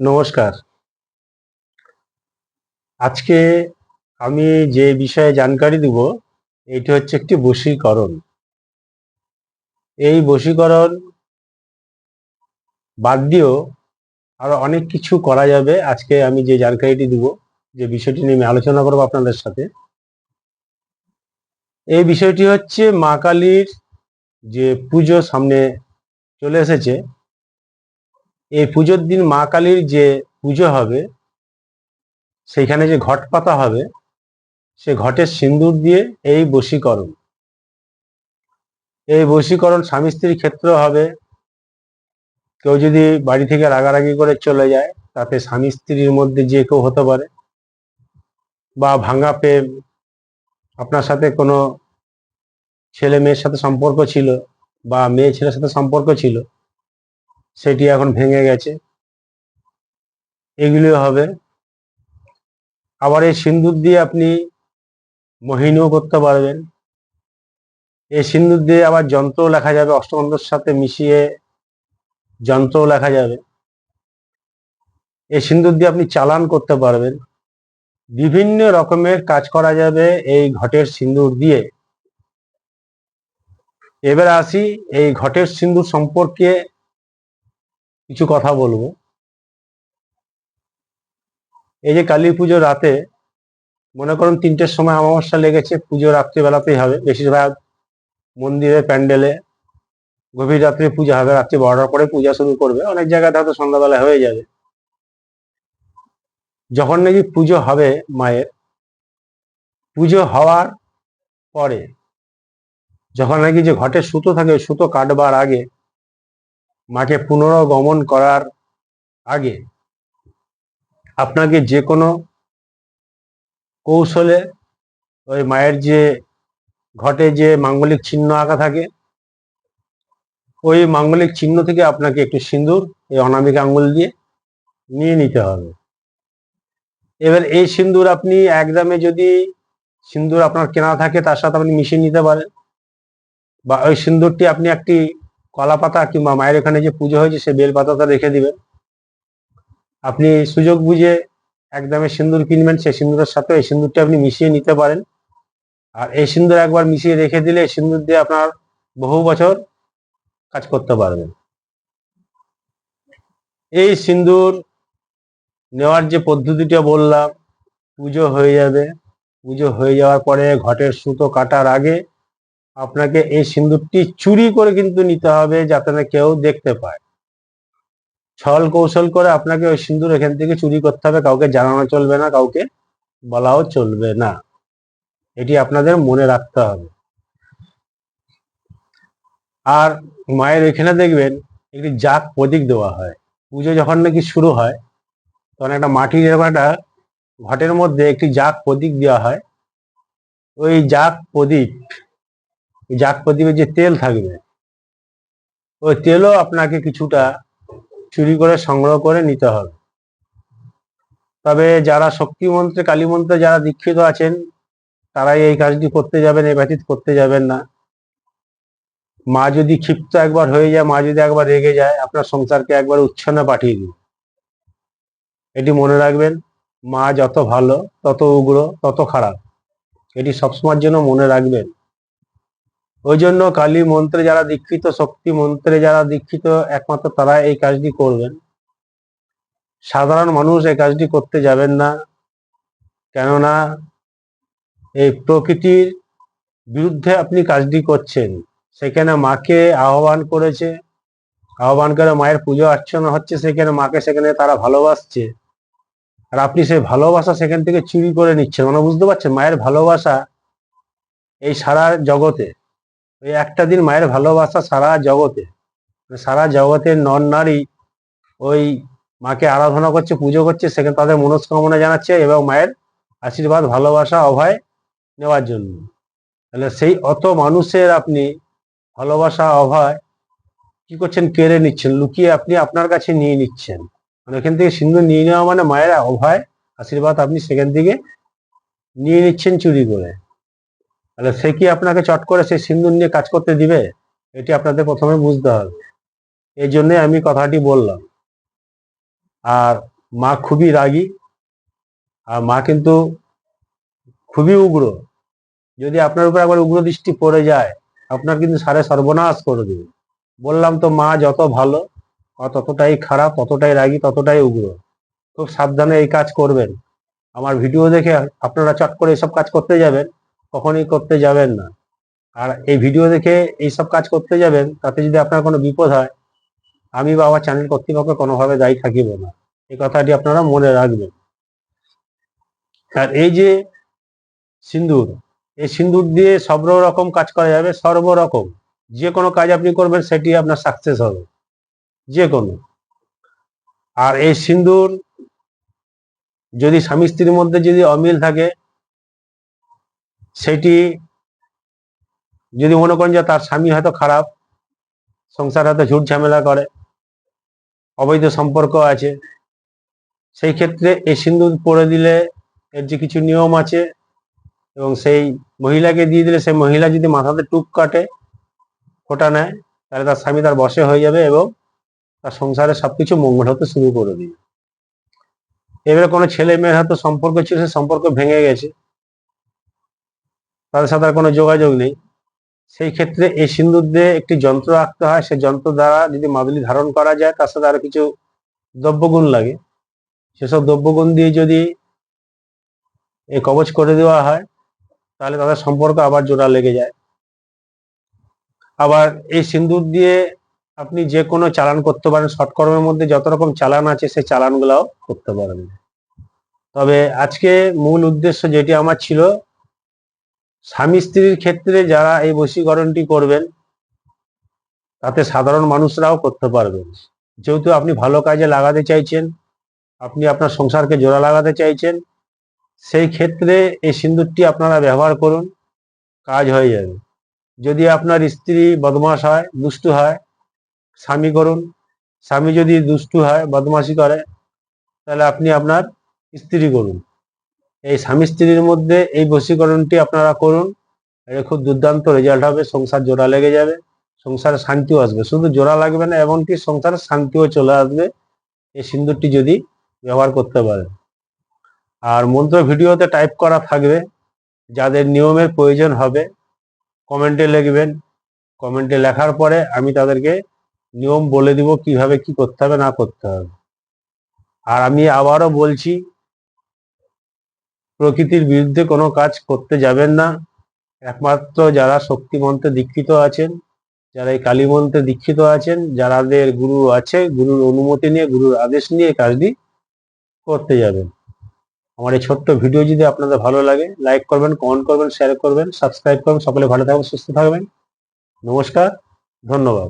নমস্কার। আজকে আমি যে বিষয়ে জানকারি দিব এটি হচ্ছে একটি বশীকরণ। এই বশীকরণ বাদ দিয়েও আরও অনেক কিছু করা যাবে। আজকে আমি যে জানকারিটি দিব, যে বিষয়টি নিয়ে আমি আলোচনা করব আপনাদের সাথে। এই বিষয়টি হচ্ছে মা কালীর যে পুজো সামনে চলে এসেছে এই পুজোর দিন মা কালীর যে পুজো হবে, সেইখানে যে ঘট পাতা হবে, সে ঘটের সিন্দুর দিয়ে এই বশীকরণ। এই বশীকরণ স্বামী স্ত্রীর ক্ষেত্রে হবে। কেউ যদি বাড়ি থেকে রাগারাগি করে চলে যায়, তাতে স্বামী স্ত্রীর মধ্যে যে কেউ হতে পারে বা ভাঙা প্রেম, আপনার সাথে কোনো ছেলে মেয়ের সাথে সম্পর্ক ছিল বা মেয়ে ছেলের সাথে সম্পর্ক ছিল সেটি এখন ভেঙে গেছে। এগুলো হবে। আবার এই সিন্দুর দিয়ে আপনি মোহিনীও করতে পারবেন। এই সিন্দুর দিয়ে আবার যন্ত্র লেখা যাবে অষ্টমন্ত্রের সাথে মিশিয়ে যন্ত্র লেখা যাবে। এই সিন্দুর দিয়ে আপনি চালান করতে পারবেন। বিভিন্ন রকমের কাজ করা যাবে এই ঘটের সিন্দুর দিয়ে। এবার আসি এই ঘটের সিন্দুর সম্পর্কে কিছু কথা বলব। এই যে কালী পুজো রাতে, মনে করুন তিনটের সময় অমাবস্যা লেগেছে, পুজো রাত্রিবেলাতেই হবে। বেশিরভাগ মন্দিরে, প্যান্ডেলে গভীর রাত্রে পূজা হবে, রাত্রি বারোটার পরে পূজা শুরু করবে। অনেক জায়গায় হয়তো সন্ধ্যাবেলা হয়ে যাবে। যখন নাকি পুজো হবে মায়ের, পুজো হওয়ার পরে, যখন নাকি যে ঘটে সুতো থাকে, সুতো কাটবার আগে মাকে পুনর্গমন করার আগে আপনাকে যে কোনো কৌশলে ওই মায়ের যে ঘটে যে মাঙ্গলিক চিহ্ন আঁকা থাকে, ওই মাঙ্গলিক চিহ্ন থেকে আপনাকে একটু সিন্দুর এই অনামিক আঙ্গুল দিয়ে নিয়ে নিতে হবে। এবার এই সিন্দুর আপনি এক দামে যদি সিন্দুর আপনার কেনা থাকে, তার সাথে আপনি মিশিয়ে নিতে পারেন। বা ওই সিন্দুরটি আপনি একটি কলা পাতা কিংবা মায়ের এখানে যে পুজো হয়েছে, সে বেল পাতাটা রেখে দিবেন। আপনি সুযোগ বুঝে একদমে সিন্দুর কিনবেন, সেই সিন্দুরের সাথে এই সিন্দুরটি আপনি মিশিয়ে নিতে পারেন। আর এই সিন্দুর একবার মিশিয়ে রেখে দিলে এই সিন্দুর দিয়ে আপনার বহু বছর কাজ করতে পারবেন। এই সিন্দুর নেওয়ার যে পদ্ধতিটা বললাম, পুজো হয়ে যাবে। পুজো হয়ে যাওয়ার পরে ঘটের সুতো কাটার আগে আপনাকে এই সিন্দুরটি চুরি করে কিন্তু নিতে হবে যাতে না কেউ দেখতে পায়। ছল কৌশল করে আপনাকে ওই সিন্দুর এখান থেকে চুরি করতে হবে, কাউকে জানানো চলবে না, কাউকে বলাও চলবে না। এটি আপনাদের মনে রাখতে হবে। আর মায়ের এখানে দেখবেন, একটি জাক প্রতীক দেওয়া হয়। পুজো যখন নাকি শুরু হয়, তখন একটা মাটির একটা ঘটের মধ্যে একটি জাক প্রতীক দেওয়া হয়। ওই জাক প্রদীপ জাক প্রদীপের যে তেল থাকবে, ওই তেলও আপনাকে কিছুটা চুরি করে সংগ্রহ করে নিতে হবে। তবে যারা শক্তি মন্ত্রে কালী মন্ত্রে যারা দীক্ষিত আছেন, তারাই এই কাজটি করতে যাবেন এই ব্যতীত করতে যাবেন না। মা যদি ক্ষিপ্ত একবার হয়ে যায়, মা যদি একবার রেগে যায়, আপনার সংসারকে একবার উচ্ছন্নে পাঠিয়ে দিন। এটি মনে রাখবেন, মা যত ভালো, তত উগ্র, তত খারাপ। এটি সবসময়ের জন্য মনে রাখবেন। ওই জন্য কালী মন্ত্রে যারা দীক্ষিত, শক্তি মন্ত্রে যারা দীক্ষিত, একমাত্র তারা এই কাজটি করবেন। সাধারণ মানুষ এই কাজটি করতে যাবেন না। কেননা এই প্রকৃতির বিরুদ্ধে আপনি কাজটি করছেন। সেখানে মাকে আহ্বান করেছে। আহ্বান করে মায়ের পুজো অর্চনা হচ্ছে সেখানে, মাকে সেখানে তারা ভালোবাসছে। আর আপনি সেই ভালোবাসা সেখান থেকে চুরি করে নিচ্ছেন। মানে বুঝতে পারছেন? মায়ের ভালোবাসা এই সারা জগতে ওই একটা দিন মায়ের ভালোবাসা সারা জগতে। সারা জগতের নর নারী ওই মাকে আরাধনা করছে, পুজো করছে সেখানে তাদের মনস্কামনা জানাচ্ছে এবং মায়ের আশীর্বাদ, ভালোবাসা, অভয় নেওয়ার জন্য। তাহলে সেই অত মানুষের আপনি ভালোবাসা, অভয় কি করছেন? কেড়ে নিচ্ছেন, লুকিয়ে আপনি আপনার কাছে নিয়ে নিচ্ছেন। মানে এখান থেকে সিন্ধু নিয়ে নেওয়া মানে মায়ের অভয়, আশীর্বাদ আপনি সেখান থেকে নিয়ে নিচ্ছেন চুরি করে। তাহলে সে কি আপনাকে চট করে সেই সিন্দুর নিয়ে কাজ করতে দিবে? এটি আপনাদের প্রথমে বুঝতে হবে। এই জন্যই আমি কথাটি বললাম। আর মা খুবই রাগী। আর মা কিন্তু খুবই উগ্র। যদি আপনার উপর একবার উগ্র দৃষ্টি পড়ে যায়, আপনার কিন্তু সারে সর্বনাশ করে দেবে। বললাম তো মা যত ভালো ততটাই খারাপ, ততটাই রাগী, ততটাই উগ্র। খুব সাবধানে এই কাজ করবেন। আমার ভিডিও দেখে আপনারা চট করে এসব কাজ করতে যাবেন। কখনোই করতে যাবেন না। আর এই ভিডিও দেখে এইসব কাজ করতে যাবেন, তাতে যদি আপনার কোনো বিপদ হয়, আমি বা আমার চ্যানেল কর্তৃপক্ষ কোনোভাবে দায়ী থাকিব না। এই কথাটি আপনারা মনে রাখবেন। আর এই যে সিন্দুর, এই সিন্দুর দিয়ে সব রকম কাজ করা যাবে সর্বরকম যে কোনো কাজ আপনি করবেন, সেটি আপনার সাকসেস হবে। যে কোনো। আর এই সিন্দুর যদি স্বামী স্ত্রীর মধ্যে যদি অমিল থাকে সেটি যদি মনে করেন যে তার স্বামী হয়তো খারাপ, সংসার হয়তো ঝুট ঝামেলা করে, অবৈধ সম্পর্ক আছে, সেই ক্ষেত্রে এই সিন্দুর পরে দিলে এর যে কিছু নিয়ম আছে এবং সেই মহিলাকে দিয়ে দিলে সেই মহিলা যদি মাথাতে টুক কাটে, ফোটা নেয়, তাহলে তার স্বামী তার বসে হয়ে যাবে এবং তার সংসারে সবকিছু মঙ্গল হতে শুরু করে দিবে। এবারে কোনো ছেলে মেয়ের হয়তো সম্পর্ক ছিল, সে সম্পর্ক ভেঙে গেছে। তাদের সাথে আর কোনো যোগাযোগ নেই। সেই ক্ষেত্রে এই সিন্দুর দিয়ে একটি যন্ত্র আঁকতে হয়। সেই যন্ত্র দ্বারা যদি মাদুলি ধারণ করা যায়, তার সাথে আরও কিছু দ্রব্যগুণ লাগে। সেসব দ্রব্যগুণ দিয়ে যদি এই কবচ করে দেওয়া হয়, তাহলে তাদের সম্পর্ক আবার জোড়া লেগে যায়। আবার এই সিন্দুর দিয়ে আপনি যে কোনো চালান করতে পারেন। শর্টকর্মের মধ্যে যত রকম চালান আছে, সেই চালানগুলাও করতে পারেন তবে আজকে মূল উদ্দেশ্য যেটি আমার ছিল স্বামী স্ত্রীর ক্ষেত্রে যারা এই বশীকরণটি করবেন, তাতে সাধারণ মানুষরাও করতে পারবেন। যেহেতু আপনি ভালো কাজে লাগাতে চাইছেন, আপনি আপনার সংসারকে জোড়া লাগাতে চাইছেন, সেই ক্ষেত্রে এই সিন্দুরটি আপনারা ব্যবহার করুন, কাজ হয়ে যাবে। যদি আপনার স্ত্রী বদমাস হয়, দুষ্টু হয়, স্বামী করুন, স্বামী যদি দুষ্টু হয়, বদমাশি করে, তাহলে আপনি আপনার স্ত্রী করুন। এই স্বামী স্ত্রীর মধ্যে এই বশীকরণটি আপনারা করুন। এটা খুব দুর্দান্ত রেজাল্ট হবে, সংসার জোড়া লেগে যাবে, সংসারে শান্তিও আসবে। শুধু জোড়া লাগবে না, এমনকি সংসারে শান্তিও চলে আসবে এই সিন্দুরটি যদি ব্যবহার করতে পারেন। আর মন্ত্র ভিডিওতে টাইপ করা থাকবে, যাদের নিয়মের প্রয়োজন হবে কমেন্টে লিখবেন। কমেন্টে লেখার পরে আমি তাদেরকে নিয়ম বলে দিব কীভাবে কি করতে হবে, না করতে হবে। আর আমি আবারও বলছি প্রকৃতির বিরুদ্ধে কোনো কাজ করতে যাবেন না। একমাত্র যারা শক্তি মন্ত্রে দীক্ষিত আছেন, যারা এই কালী মন্ত্রে দীক্ষিত আছেন, যারাদের গুরু আছে, গুরুর অনুমতি নিয়ে, গুরুর আদেশ নিয়ে কাজটি করতে যাবেন। আমার এই ছোট্ট ভিডিও যদি আপনাদের ভালো লাগে, লাইক করবেন, কমেন্ট করবেন শেয়ার করবেন সাবস্ক্রাইব করবেন, সকলে ভালো থাকবেন, সুস্থ থাকবেন। নমস্কার, ধন্যবাদ।